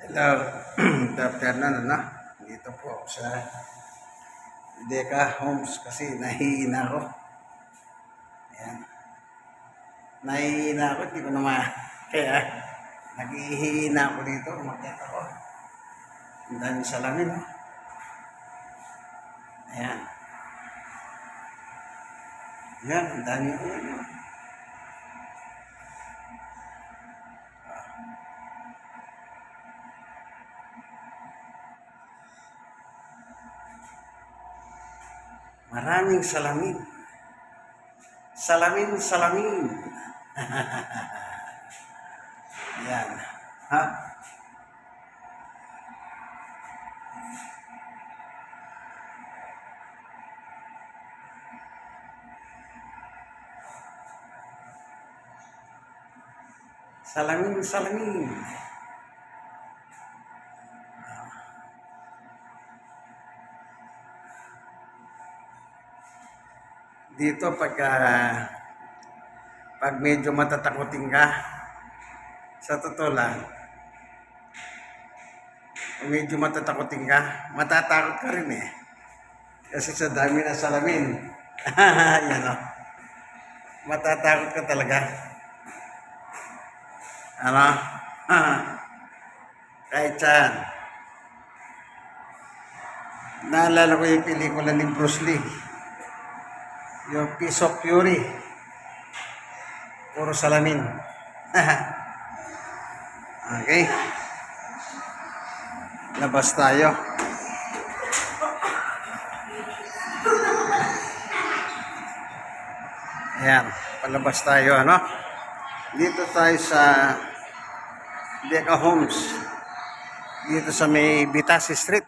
Hello, good afternoon, ano? Dito po sa Deka Homes kasi nahihina ako. Ayan. Nahihina ako, hindi ko naman. Kaya, naghihina ako dito, umakyat ako. Ang dami salamin, oh. Ayan. Ayan, ang dami ko. Maraming salamin. Salamin, salamin. Yan. Ha? Salamin, salamin. Dito pag pag medyo matatakotin ka sa totoo lang medyo matatakotin ka matatakot ka rin eh. Kasi sa dami ng salamin yan o. Matatakot ka talaga. Ano? Kahit saan. Naalala ko yung pelikula ni Bruce Lee yung Piece of Fury. Puro salamin. okay. Labas tayo. Ayan, palabas tayo, ano? Dito tayo sa Deca Homes. Dito sa may Bitasi Street.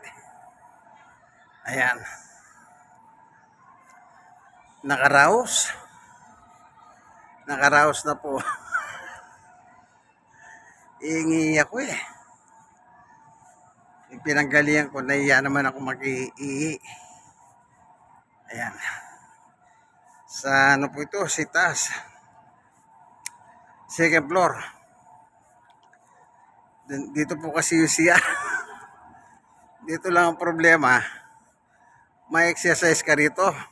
Ayan nakaraos. Nakaraos na po. Iingi ako eh. Pinanggalian ko, naiya naman ako mag-ii. Ayan. Sa ano po ito, si taas. Second floor. Dito po kasi yung siya. Dito lang ang problema. May exercise ka rito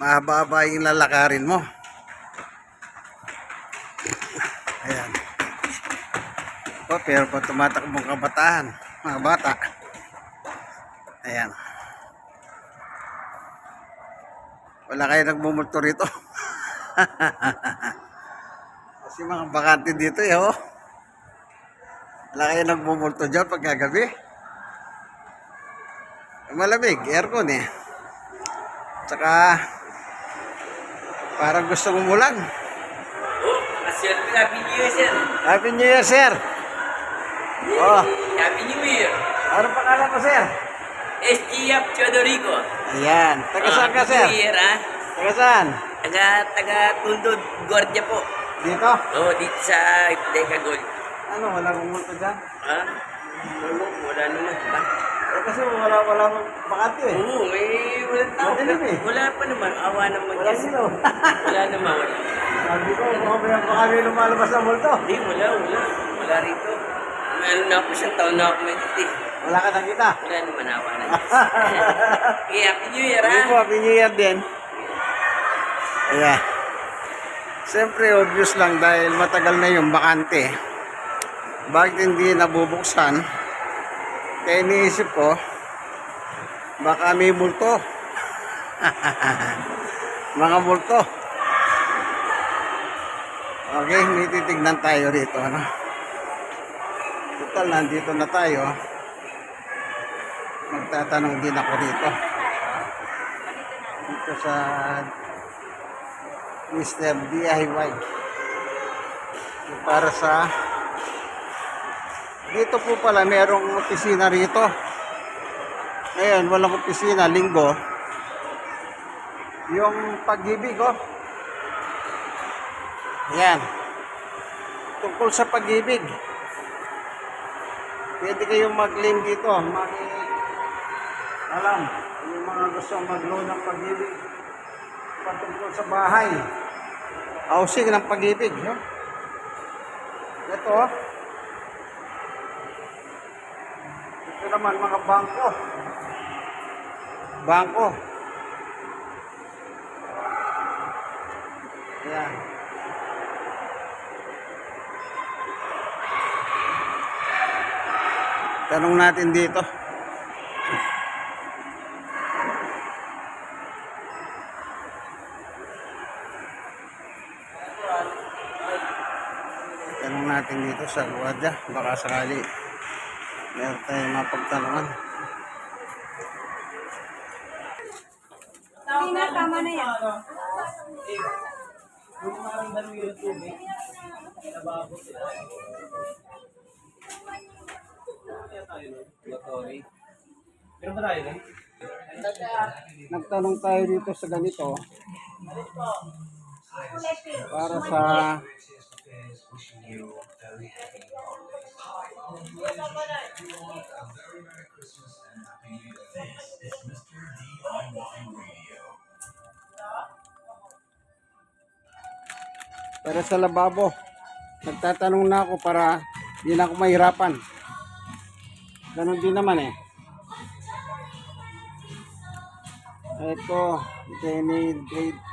mahaba-haba yung lalakarin mo. Ayan. O, pero pag tumatakbong kabataan, mga bata. Ayan. Wala kayo nagmumulto rito. Kasi mga bakante dito eh, oh. Wala kayo nagmumulto dyan pag gagabi. Malamig, aircon eh. Tsaka, parang gusto umulan. Oh, Happy New Year, sir. Happy New Year, sir! Oh, Happy New Year. ano pangalan mo, sir? SGF Chodorico. Ayan. Taga saan ka, sir? Happy New Year, ha? Taga saan? Taga, taga Tundod, Guardia po. Dito? Oo, dito sa Deca Gold. Ano, wala bumulto dyan? Ha? Wala, wala naman, diba? Eh, kasi wala, wala bakante eh. Oo, may walang tao. Madilim eh. Wala pa naman, awa naman Wala kasi. sino. Wala naman. Sabi ko, baka, baka may lumalabas na multo. Hindi, wala, wala. Wala rito. Meron na ako siyang taon na ako may titi. Wala ka nakita. Wala naman awa na. Okay, Happy New Year, Hindi po, ha? Happy New Year din. Ayan. Siyempre, obvious lang dahil matagal na yung bakante. Bakit hindi nabubuksan? Kaya iniisip ko, baka may multo. Mga multo. Okay, may titignan tayo rito. Ano? Total, nandito na tayo. Magtatanong din ako rito dito sa Mr. DIY para sa dito po pala merong opisina rito. Ngayon walang opisina linggo. Yung pag-ibig oh. Yan tungkol sa pag-ibig. Pwede kayong mag-claim dito mag alam yung mga gusto mag-loan ng pag-ibig patungkol sa bahay. Housing ng pag-ibig no? ito oh. Naman mga bangko. Bangko. Ayan. Tanong natin dito. Tanong natin dito sa Guardia. Baka sakali meron tayong mapagtanungan. Hindi na, tama na yan. Pero ba tayo nun? Nagtanong tayo dito sa ganito para sa para sa lababo. Nagtatanong na ako para di na ako mahirapan. Ganon din naman eh. Ito, grade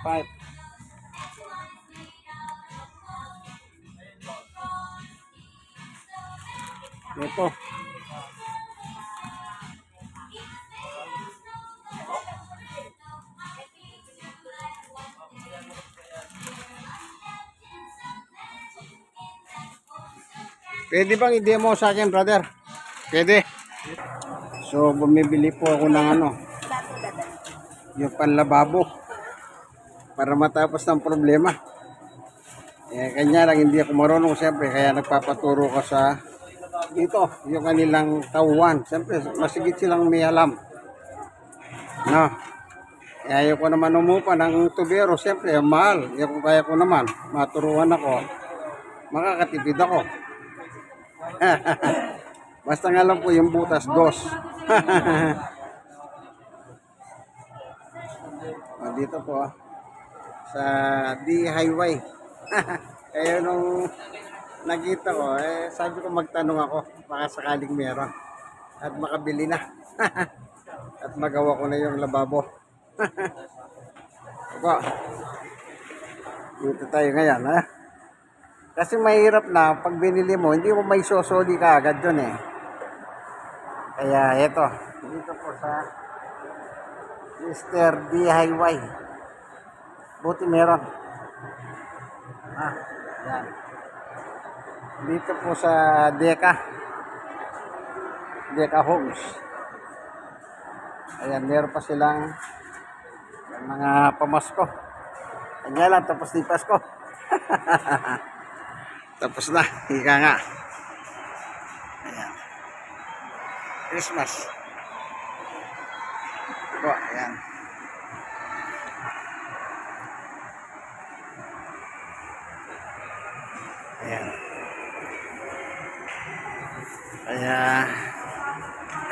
5. Ito. Pwede bang i-demo sa akin, brother? Pwede. So, bumibili po ako ng ano, yung panlababo para matapos ng problema. Eh, kanya lang hindi ako marunong siyempre kaya nagpapaturo ko sa dito, yung kanilang tauhan. Siyempre, masigit silang may alam. No. Eh, ayaw ko naman umupa ng tubero. Siyempre, mahal. Yung kaya ko naman, maturuan ako. Makakatipid ako. Basta nga lang po yung butas, dos. Ah, dito po ah, sa D Highway. Kaya nung nakita ko, eh, sabi ko magtanong ako, baka sakaling meron. At makabili na. At magawa ko na yung lababo. Opo. Dito tayo ngayon, ha? Kasi mahirap na, pag binili mo, hindi mo may sosoli ka agad dun eh. Kaya eto, dito po sa Mr. DIY. Buti meron. Ah, yan. Dito po sa Deka. Deka Homes. Ayan, meron pa silang mga pamasko. Kanya lang, tapos di Pasko. tapos na, ika nga. Ayan. Christmas. Po, ayan. Ayan. Kaya,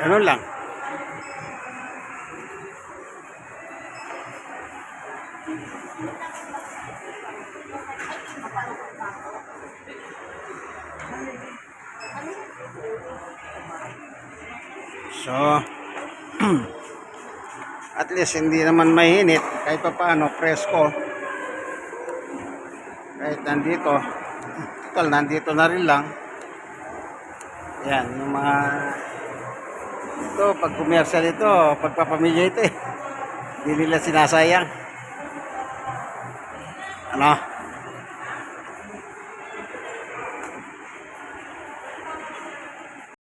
ganun lang. So, at least hindi naman mainit. Kahit pa paano presko. Kahit nandito total nandito na rin lang yan yung mga ito pag commercial ito pagpapamilya ito eh. Hindi nila sinasayang. Ano